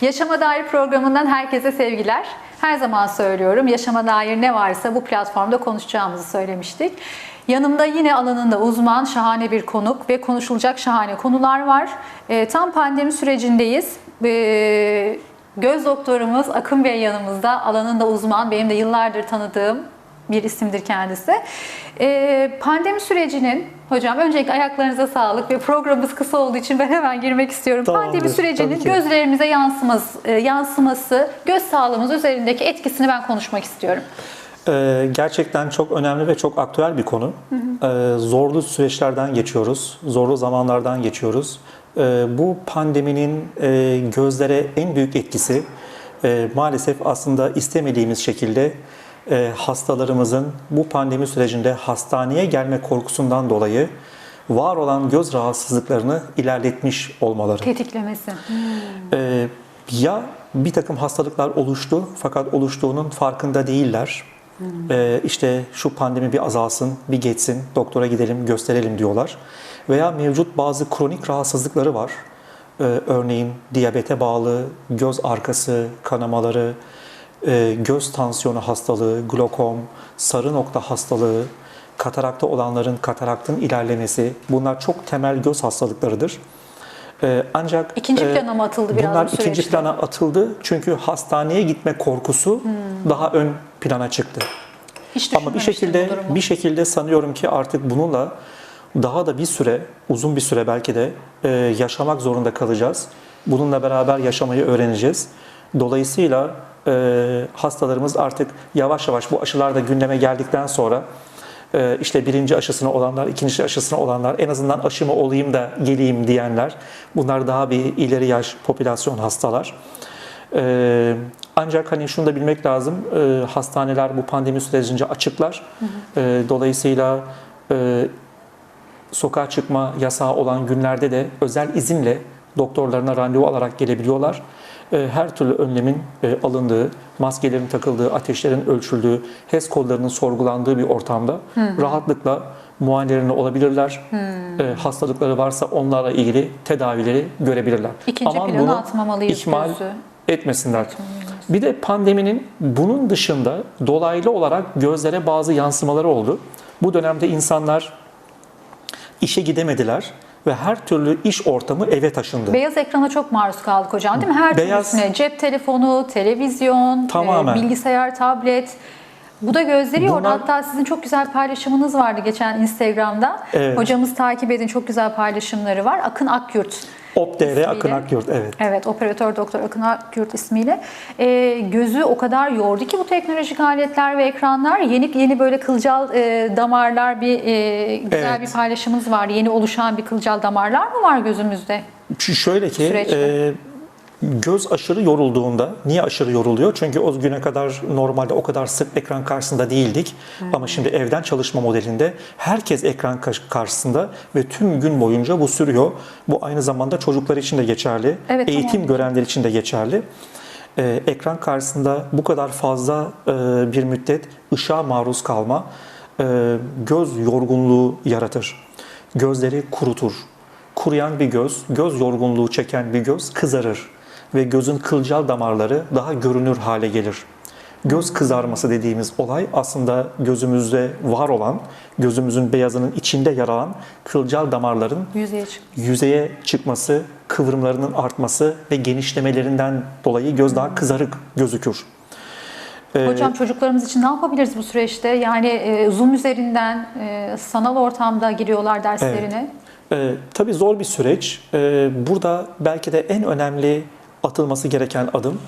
Yaşama Dair programından herkese sevgiler. Her zaman söylüyorum, yaşama dair ne varsa bu platformda konuşacağımızı söylemiştik. Yanımda yine alanında uzman, şahane bir konuk ve konuşulacak şahane konular var. Ee, tam pandemi sürecindeyiz. Ee, göz doktorumuz Akın Bey yanımızda, alanında uzman, benim de yıllardır tanıdığım bir isimdir kendisi. Ee, pandemi sürecinin, hocam öncelikle ayaklarınıza sağlık ve programımız kısa olduğu için ben hemen girmek istiyorum. Tamamdır, pandemi sürecinin gözlerimize yansıması, e, yansıması, göz sağlığımız üzerindeki etkisini ben konuşmak istiyorum. Ee, gerçekten çok önemli ve çok aktüel bir konu. Ee, zorlu süreçlerden geçiyoruz, zorlu zamanlardan geçiyoruz. Ee, bu pandeminin e, gözlere en büyük etkisi e, maalesef aslında istemediğimiz şekilde e, hastalarımızın bu pandemi sürecinde hastaneye gelme korkusundan dolayı var olan göz rahatsızlıklarını ilerletmiş olmaları. Tetiklemesi. Ee, ya bir takım hastalıklar oluştu fakat oluştuğunun farkında değiller. Ee, işte şu pandemi bir azalsın, bir geçsin, doktora gidelim, gösterelim diyorlar. Veya mevcut bazı kronik rahatsızlıkları var. Ee, örneğin diyabete bağlı göz arkası kanamaları, e, göz tansiyonu hastalığı, glokom, sarı nokta hastalığı, katarakta olanların kataraktın ilerlemesi bunlar çok temel göz hastalıklarıdır. Ee, ancak İkinci e, plana mı atıldı biraz Bunlar bu süreçte? ikinci plana atıldı çünkü hastaneye gitme korkusu daha ön plana çıktı. Hiç Ama bir şekilde bir şekilde sanıyorum ki artık bununla daha da bir süre, uzun bir süre belki de e, yaşamak zorunda kalacağız. Bununla beraber yaşamayı öğreneceğiz. Dolayısıyla e, hastalarımız artık yavaş yavaş bu aşılar da gündeme geldikten sonra e, işte birinci aşısına olanlar, ikinci aşısına olanlar, en azından aşımı olayım da geleyim diyenler, bunlar daha bir ileri yaş popülasyon hastalar. Ee, ancak hani şunu da bilmek lazım, e, hastaneler bu pandemi sürecince açıklar. E, dolayısıyla e, sokağa çıkma yasağı olan günlerde de özel izinle doktorlarına randevu alarak gelebiliyorlar. E, her türlü önlemin e, alındığı, maskelerin takıldığı, ateşlerin ölçüldüğü, HES kodlarının sorgulandığı bir ortamda rahatlıkla muayenelerini olabilirler. E, hastalıkları varsa onlarla ilgili tedavileri görebilirler. İkinci Aman bunu atmamalıyız ihmal gözü. etmesinler. Bir de pandeminin bunun dışında dolaylı olarak gözlere bazı yansımaları oldu. Bu dönemde insanlar işe gidemediler ve her türlü iş ortamı eve taşındı. Beyaz ekrana çok maruz kaldık hocam değil mi? Her Beyaz- türlüsüne cep telefonu, televizyon, Tamamen. e, bilgisayar, tablet. Bu da gözleri yordu. Bunlar- Hatta sizin çok güzel paylaşımınız vardı geçen Instagram'da. Evet. Hocamız takip edin çok güzel paylaşımları var. Akın Akyurt. Opdr ismiyle. Akın Akyurt evet. Evet, operatör doktor Akın Akyurt ismiyle. Ee, gözü o kadar yordu ki bu teknolojik aletler ve ekranlar. Yeni yeni böyle kılcal e, damarlar bir e, güzel Evet. bir paylaşımız var. Yeni oluşan bir kılcal damarlar mı var gözümüzde? Şöyle ki Süreçte. e, göz aşırı yorulduğunda niye aşırı yoruluyor? Çünkü o güne kadar normalde o kadar sık ekran karşısında değildik. Ama şimdi evden çalışma modelinde herkes ekran karşısında ve tüm gün boyunca bu sürüyor. Bu aynı zamanda çocuklar için de geçerli. Evet, eğitim tamam. görenler için de geçerli. Ee, ekran karşısında bu kadar fazla e, bir müddet ışığa maruz kalma e, göz yorgunluğu yaratır. Gözleri kurutur. Kuruyan bir göz, göz yorgunluğu çeken bir göz kızarır ve gözün kılcal damarları daha görünür hale gelir. Göz kızarması dediğimiz olay aslında gözümüzde var olan, gözümüzün beyazının içinde yer alan kılcal damarların Yüzeye çık. yüzeye çıkması, kıvrımlarının artması ve genişlemelerinden dolayı göz daha kızarık gözükür. Ee, Hocam çocuklarımız için ne yapabiliriz bu süreçte? Yani e, Zoom üzerinden e, sanal ortamda giriyorlar derslerine. e, tabii zor bir süreç. E, burada belki de en önemli atılması gereken adım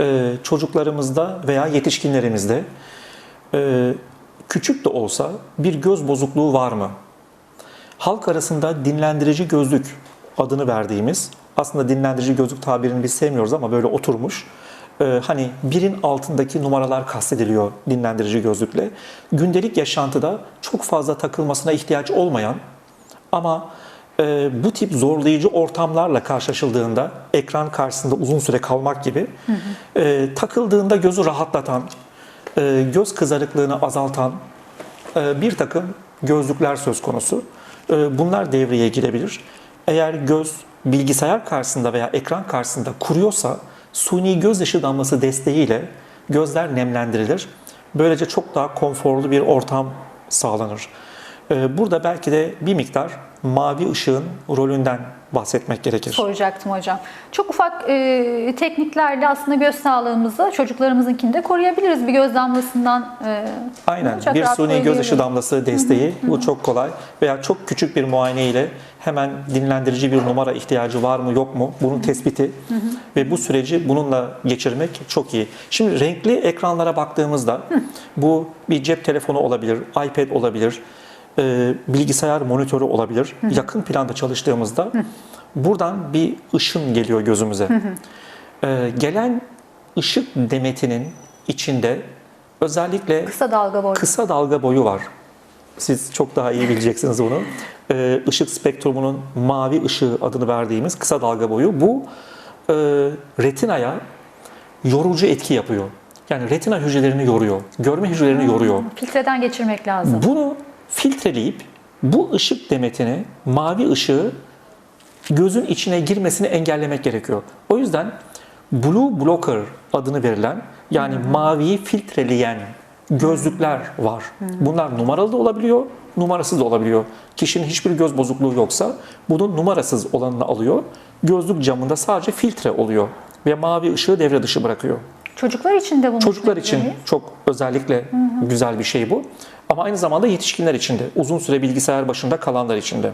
e, çocuklarımızda veya yetişkinlerimizde e, küçük de olsa bir göz bozukluğu var mı? Halk arasında dinlendirici gözlük adını verdiğimiz, aslında dinlendirici gözlük tabirini biz sevmiyoruz ama böyle oturmuş. Ee, hani birin altındaki numaralar kastediliyor dinlendirici gözlükle. Gündelik yaşantıda çok fazla takılmasına ihtiyaç olmayan ama e, bu tip zorlayıcı ortamlarla karşılaşıldığında ekran karşısında uzun süre kalmak gibi e, takıldığında gözü rahatlatan, e, göz kızarıklığını azaltan e, bir takım gözlükler söz konusu. E, Bunlar devreye girebilir. Eğer göz bilgisayar karşısında veya ekran karşısında kuruyorsa suni gözyaşı damlası desteğiyle gözler nemlendirilir. Böylece çok daha konforlu bir ortam sağlanır. Ee, Burada belki de bir miktar mavi ışığın rolünden bahsetmek gerekir. Soracaktım hocam. Çok ufak e, tekniklerle aslında göz sağlığımızı çocuklarımızınkini de koruyabiliriz. Bir göz damlasından e, ne Aynen. Bir suni koyabiliriz. gözyaşı damlası desteği bu çok kolay veya çok küçük bir muayene ile hemen dinlendirici bir numara ihtiyacı var mı yok mu bunun tespiti ve bu süreci bununla geçirmek çok iyi. Şimdi renkli ekranlara baktığımızda bu bir cep telefonu olabilir, iPad olabilir, e, bilgisayar monitörü olabilir. Yakın planda çalıştığımızda buradan bir ışın geliyor gözümüze. E, gelen ışık demetinin içinde özellikle Kısa dalga boyu. kısa dalga boyu var. Siz çok daha iyi bileceksiniz bunu. Ee, ışık spektrumunun mavi ışığı adını verdiğimiz kısa dalga boyu. Bu e, retinaya yorucu etki yapıyor. Yani retina hücrelerini yoruyor. Görme hücrelerini yoruyor. Filtreden geçirmek lazım. Bunu filtreleyip bu ışık demetini, mavi ışığı gözün içine girmesini engellemek gerekiyor. O yüzden blue blocker adını verilen yani maviyi filtreleyen gözlükler var. Bunlar numaralı da olabiliyor, numarasız da olabiliyor. Kişinin hiçbir göz bozukluğu yoksa bunun numarasız olanını alıyor. Gözlük camında sadece filtre oluyor ve mavi ışığı devre dışı bırakıyor. Çocuklar için de bunu Çocuklar için çok özellikle güzel bir şey bu. Ama aynı zamanda yetişkinler için de, uzun süre bilgisayar başında kalanlar için de.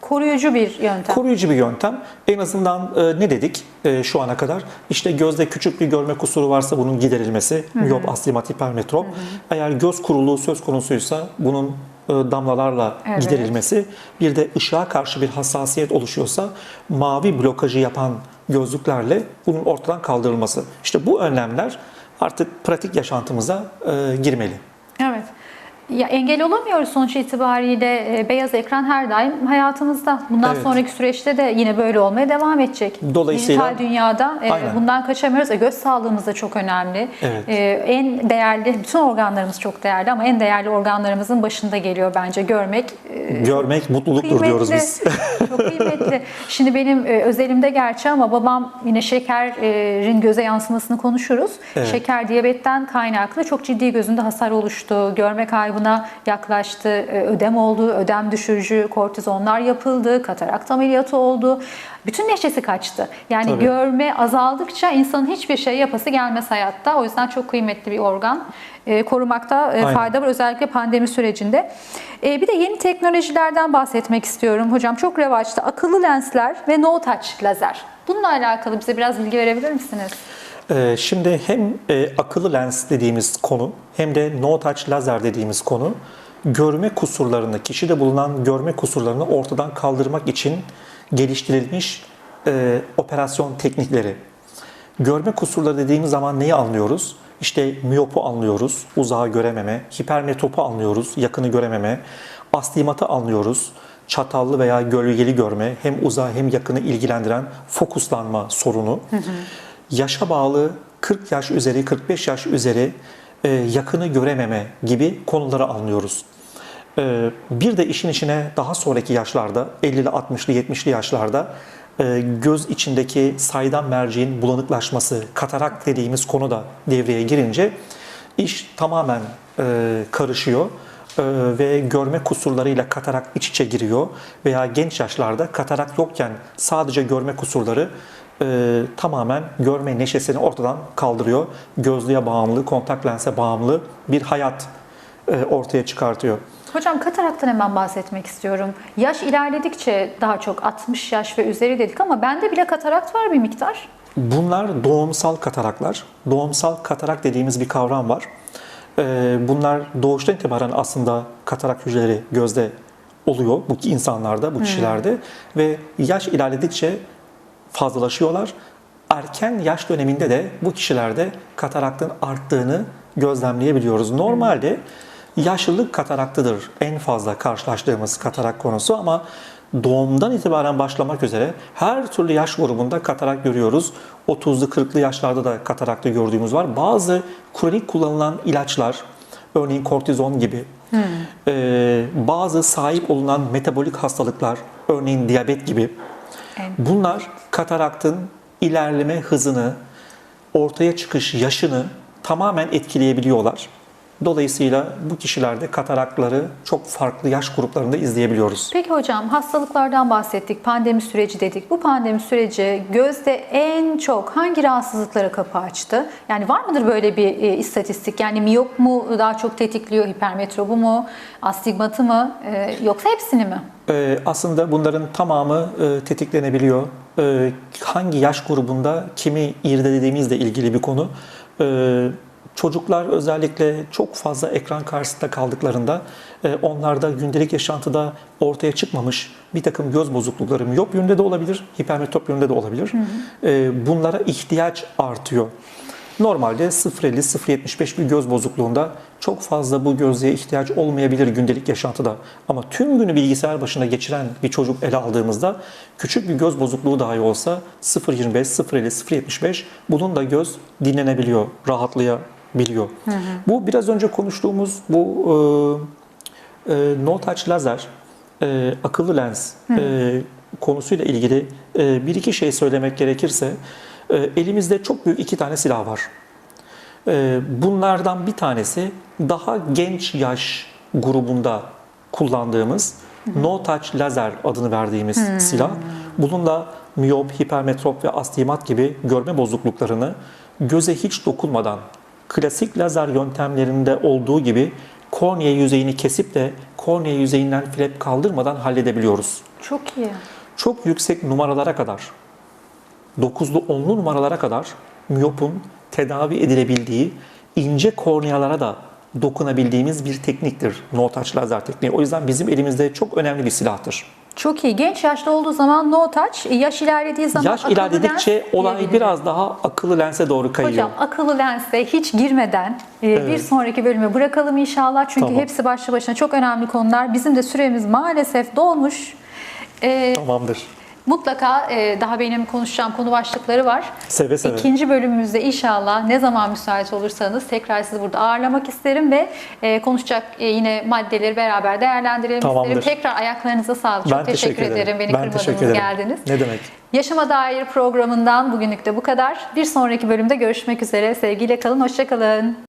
koruyucu bir yöntem. Koruyucu bir yöntem. En azından e, ne dedik e, şu ana kadar? İşte gözde küçük bir görme kusuru varsa bunun giderilmesi. Miyop, astigmat, hipermetrop. Eğer göz kuruluğu söz konusuysa bunun e, damlalarla Evet. giderilmesi. Bir de ışığa karşı bir hassasiyet oluşuyorsa mavi blokajı yapan gözlüklerle bunun ortadan kaldırılması. İşte bu önlemler artık pratik yaşantımıza e, girmeli. Ya engel olamıyoruz sonuç itibariyle e, beyaz ekran her daim hayatımızda. Bundan Evet. sonraki süreçte de yine böyle olmaya devam edecek. Dolayısıyla- Dijital dünyada e, Aynen. bundan kaçamıyoruz. E, göz sağlığımız da çok önemli. Evet. E, en değerli, bütün organlarımız çok değerli ama en değerli organlarımızın başında geliyor bence görmek. e, Görmek mutluluktur diyoruz biz. Çok kıymetli. Şimdi benim e, özelimde gerçi ama babam yine şekerin göze yansımasını konuşuruz. Evet. Şeker diyabetten kaynaklı çok ciddi gözünde hasar oluştu. Görme kaybına yaklaştı. e, Ödem oldu. Ödem düşürücü kortizonlar yapıldı. Katarakt ameliyatı oldu. Bütün neşesi kaçtı. Yani Tabii. görme azaldıkça insanın hiçbir şey yapası gelmez hayatta. O yüzden çok kıymetli bir organ. E, korumakta e, Aynen. fayda var özellikle pandemi sürecinde. Bir de yeni teknolojilerden bahsetmek istiyorum hocam. Çok revaçta akıllı lensler ve no touch lazer. Bununla alakalı bize biraz bilgi verebilir misiniz? Ee, Şimdi hem e, akıllı lens dediğimiz konu hem de no touch lazer dediğimiz konu görme kusurlarını, kişide bulunan görme kusurlarını ortadan kaldırmak için geliştirilmiş e, operasyon teknikleri. Görme kusurları dediğimiz zaman neyi anlıyoruz? İşte miyopu anlıyoruz, uzağı görememe, hipermetropu anlıyoruz, yakını görememe, astigmatı anlıyoruz, çatallı veya gölgeli görme, hem uzağı hem yakını ilgilendiren fokuslanma sorunu. Yaşa bağlı 40 yaş üzeri, 45 yaş üzeri e, yakını görememe gibi konuları anlıyoruz. Ee, Bir de işin içine daha sonraki yaşlarda 50'li 60'lı 70'li yaşlarda e, göz içindeki saydam merceğin bulanıklaşması, katarak dediğimiz konu da devreye girince iş tamamen e, karışıyor e, ve görme kusurlarıyla katarak iç içe giriyor veya genç yaşlarda katarak yokken sadece görme kusurları e, tamamen görme neşesini ortadan kaldırıyor. Gözlüğe bağımlı, kontak lense bağımlı bir hayat e, ortaya çıkartıyor. Hocam kataraktan hemen bahsetmek istiyorum. Yaş ilerledikçe daha çok 60 yaş ve üzeri dedik ama bende bile katarakt var bir miktar. Bunlar doğumsal kataraklar. Doğumsal katarak dediğimiz bir kavram var. Ee, Bunlar doğuştan itibaren aslında katarak hücreleri gözde oluyor bu insanlarda, bu kişilerde ve yaş ilerledikçe fazlalaşıyorlar. Erken yaş döneminde de bu kişilerde kataraktın arttığını gözlemleyebiliyoruz. Normalde yaşlılık kataraktıdır en fazla karşılaştığımız katarak konusu ama doğumdan itibaren başlamak üzere her türlü yaş grubunda katarak görüyoruz. 30'lu 40'lı yaşlarda da katarakta gördüğümüz var. Bazı kronik kullanılan ilaçlar, örneğin kortizon gibi, e, bazı sahip olunan metabolik hastalıklar, örneğin diyabet gibi Bunlar kataraktın ilerleme hızını ortaya çıkış yaşını tamamen etkileyebiliyorlar. Dolayısıyla bu kişilerde katarakları çok farklı yaş gruplarında izleyebiliyoruz. Peki hocam hastalıklardan bahsettik, pandemi süreci dedik. Bu pandemi süreci gözde en çok hangi rahatsızlıklara kapı açtı? Yani var mıdır böyle bir e, istatistik? Yani miyop mu daha çok tetikliyor, hipermetrobu mu, astigmatı mı e, yoksa hepsini mi? Ee, aslında bunların tamamı e, tetiklenebiliyor. Ee, hangi yaş grubunda kimi irdelediğimizle ilgili bir konu. Ee, çocuklar özellikle çok fazla ekran karşısında kaldıklarında e, onlarda gündelik yaşantıda ortaya çıkmamış bir takım göz bozuklukları miyop yönünde de olabilir, hipermetrop yönünde de olabilir. Ee, bunlara ihtiyaç artıyor. Normalde 0.50-0.75 bir göz bozukluğunda çok fazla bu gözlüğe ihtiyaç olmayabilir gündelik yaşantıda. Ama tüm günü bilgisayar başında geçiren bir çocuk ele aldığımızda küçük bir göz bozukluğu dahi olsa 0.25, 0.50, 0.75 bunun da göz dinlenebiliyor, rahatlayabiliyor. Bu biraz önce konuştuğumuz bu e, e, no touch lazer, e, akıllı lens e, konusuyla ilgili e, bir iki şey söylemek gerekirse e, elimizde çok büyük iki tane silah var. E, bunlardan bir tanesi daha genç yaş grubunda kullandığımız no touch lazer adını verdiğimiz silah. Bununla miyop, hipermetrop ve astigmat gibi görme bozukluklarını göze hiç dokunmadan klasik lazer yöntemlerinde olduğu gibi kornea yüzeyini kesip de kornea yüzeyinden flap kaldırmadan halledebiliyoruz. Çok iyi. Çok yüksek numaralara kadar, 9'lu 10'lu numaralara kadar miyopun tedavi edilebildiği ince kornealara da dokunabildiğimiz bir tekniktir no touch lazer tekniği. O yüzden bizim elimizde çok önemli bir silahtır. Çok iyi. Genç yaşta olduğu zaman no touch, yaş ilerlediği zaman Yaş akıllı ilerledikçe lens olay biraz daha akıllı lense doğru kayıyor. Hocam akıllı lense hiç girmeden e, bir sonraki bölüme bırakalım inşallah. Çünkü Tamam. hepsi başlı başına çok önemli konular. Bizim de süremiz maalesef dolmuş. E, Tamamdır. Mutlaka e, daha benim konuşacağım konu başlıkları var. Seve seve. İkinci bölümümüzde inşallah ne zaman müsait olursanız tekrar sizi burada ağırlamak isterim ve e, konuşacak e, yine maddeleri beraber değerlendirelim Tamamdır. isterim. Tekrar ayaklarınıza sağlık. Ben Çok teşekkür, ederim. Beni ben kırmadınız teşekkür ederim. geldiniz. Ne demek? Yaşama Dair programından bugünlük de bu kadar. Bir sonraki bölümde görüşmek üzere. Sevgiyle kalın, hoşça kalın.